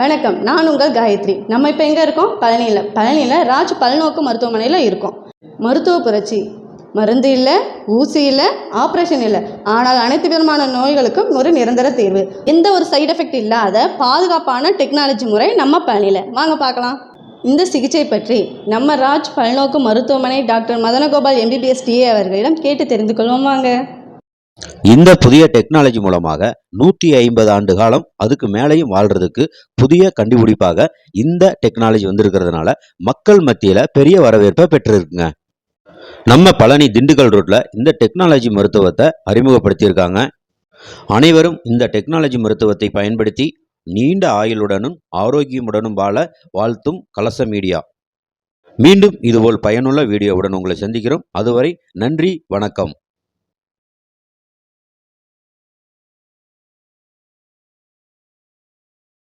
வணக்கம். நான் உங்கள் காயத்ரி. நம்ம இப்போ எங்கே இருக்கோம்? பழனியில். பழனியில் ராஜ் பல்நோக்கு மருத்துவமனையில் இருக்கோம். மருத்துவ புரட்சி. மருந்து இல்லை ஊசி இல்லை ஆப்ரேஷன் இல்லை. ஆனால் அனைத்து விதமான நோய்களுக்கும் ஒரு நிரந்தர தீர்வு. எந்த ஒரு சைடு எஃபெக்ட் இல்லாத பாதுகாப்பான டெக்னாலஜி முறை நம்ம பழனியில். வாங்க பார்க்கலாம். இந்த சிகிச்சை பற்றி நம்ம ராஜ் பல்நோக்கு மருத்துவமனை டாக்டர் மதனகோபால் எம்பிபிஎஸ் டிஏ அவர்களிடம் கேட்டு தெரிந்து கொள்வோம். வாங்க. இந்த புதிய டெக்னாலஜி மூலமாக நூற்றி ஐம்பது ஆண்டு காலம் அதுக்கு மேலேயும் வாழ்றதுக்கு புதிய கண்டுபிடிப்பாக இந்த டெக்னாலஜி வந்திருக்கிறதுனால மக்கள் மத்தியில் பெரிய வரவேற்பை பெற்றிருக்குங்க. நம்ம பழனி திண்டுக்கல் ரோட்ல இந்த டெக்னாலஜி மருத்துவத்தை அறிமுகப்படுத்தியிருக்காங்க. அனைவரும் இந்த டெக்னாலஜி மருத்துவத்தை பயன்படுத்தி நீண்ட ஆயுளுடனும் ஆரோக்கியமுடனும் வாழ வாழ்த்தும் கலச மீடியா. மீண்டும் இதுபோல் பயனுள்ள வீடியோவுடன் உங்களை சந்திக்கிறோம். அதுவரை நன்றி வணக்கம்.